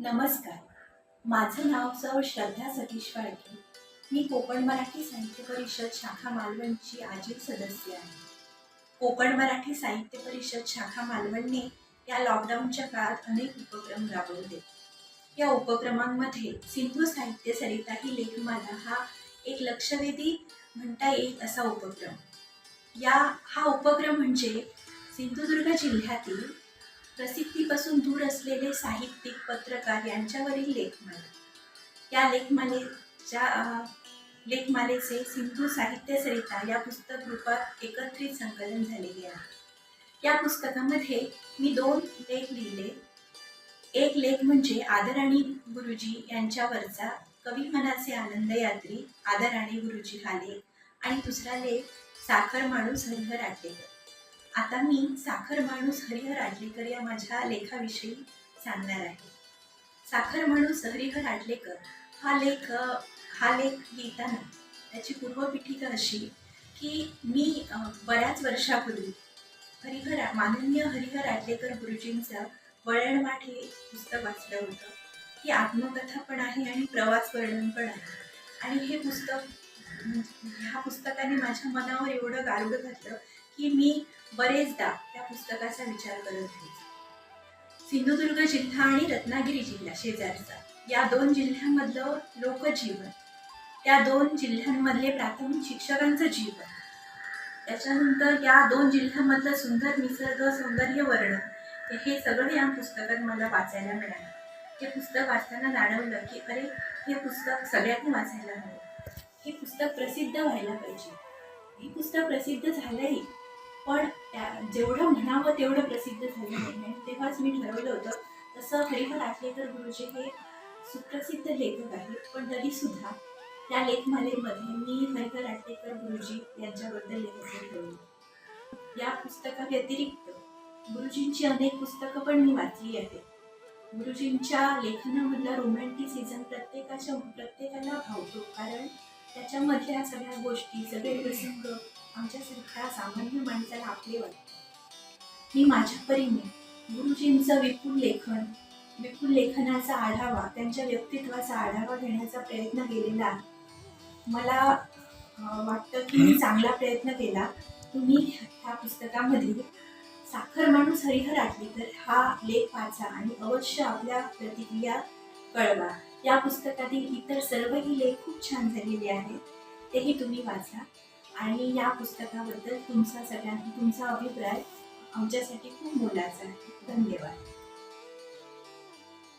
नमस्कार. माझं नाव सौ श्रद्धा सतीश फाळके मी कोकण मराठी साहित्य परिषद शाखा मालवणची आजीव सदस्य आहे. कोकण मराठी साहित्य परिषद शाखा मालवणने या लॉकडाऊनच्या काळात अनेक उपक्रम राबवले. या उपक्रमांमध्ये सिंधू साहित्य सरिता ही लेखमाला हा एक लक्षवेधी म्हणता येईल असा उपक्रम. या हा उपक्रम म्हणजे सिंधुदुर्ग जिल्ह्यातील प्रसिद्धीपासून दूर असलेले साहित्यिक पत्रकार यांच्यावरील लेखमाला. या लेखमालेच्या लेखमालेचे सिंधू साहित्य सरिता या पुस्तक रूपात एकत्रित संकलन झालेले आहे. या पुस्तकामध्ये मी दोन लेख लिहिले. एक लेख म्हणजे आदराणी गुरुजी यांच्यावरचा कवी मनाचे आनंद यात्री आदराणी गुरुजी खाले आणि दुसरा लेख साखर माणूस हरिहर आटलेकर आता मी साखर माणूस हरिहर आटलेकर या माझ्या लेखाविषयी सांगणार आहे. साखर माणूस हरिहर आटलेकर हा लेख हा लेख लिहिताना त्याची पूर्वपीठिका अशी की मी बऱ्याच वर्षापूर्वी हरिहर माननीय हरिहर आटलेकर गुरुजींचं वळणवाट हे पुस्तक वाचलं होतं. ही आत्मकथा पण आहे आणि प्रवास वर्णन पण आहे. आणि हे पुस्तक ह्या पुस्तकाने माझ्या मनावर एवढं गारुड घातलं की मी बरेचदा त्या पुस्तकाचा विचार करत होते सिंधुदुर्ग जिल्हा आणि रत्नागिरी जिल्हा शेजारचा. या दोन जिल्ह्यांमधलं लोकजीवन. त्या दोन जिल्ह्यांमधले प्राथमिक शिक्षकांचं जीवन. त्याच्यानंतर या दोन जिल्ह्यांमधलं सुंदर निसर्ग सौंदर्य वर्णन हे सगळं या पुस्तकात मला वाचायला मिळालं. हे पुस्तक वाचताना जाणवलं की अरे हे पुस्तक सगळ्यांनी वाचायला हवं. हे पुस्तक प्रसिद्ध व्हायला पाहिजे. हे पुस्तक प्रसिद्ध झालंही पण त्या जेवढं म्हणावं तेवढं प्रसिद्ध झालं नाही. आणि तेव्हाच मी ठरवलं होतं तसं हरिहर आटलेकर गुरुजी हे सुप्रसिद्ध लेखक आहेत पण तरीसुद्धा त्या लेखमालेमध्ये मी हरिहर आटलेकर गुरुजी यांच्याबद्दल लिहायचं ठरवलं या पुस्तकाव्यतिरिक्त गुरुजींची अनेक पुस्तकं पण मी वाचली आहेत. गुरुजींच्या लेखनामधला रोमॅन्टिसिझम प्रत्येकाच्या प्रत्येकाला भावतो कारण त्याच्यामधल्या सगळ्या गोष्टी सगळे प्रसंग आमच्यासारख्या सामान्य माणसाला आपले वाटते. मी माझ्या परीने गुरुजींचं विपुल लेखन विपुल लेखनाचा आढावा त्यांच्या व्यक्तित्वाचा आढावा घेण्याचा प्रयत्न केलेला. आहे मला वाटतं की मी चांगला प्रयत्न केला. तुम्ही ह्या पुस्तकामध्ये साखर माणूस हरिहर आटलेकर हा लेख वाचा आणि अवश्य आपल्या प्रतिक्रिया कळवा. या पुस्तकातील इतर सर्वही लेख खूप छान झालेले आहेत. तेही तुम्ही वाचा. आणि या पुस्तकाबद्दल तुमचा सगळ्यांनी तुमचा अभिप्राय आमच्यासाठी खूप मोलाचा आहे. धन्यवाद.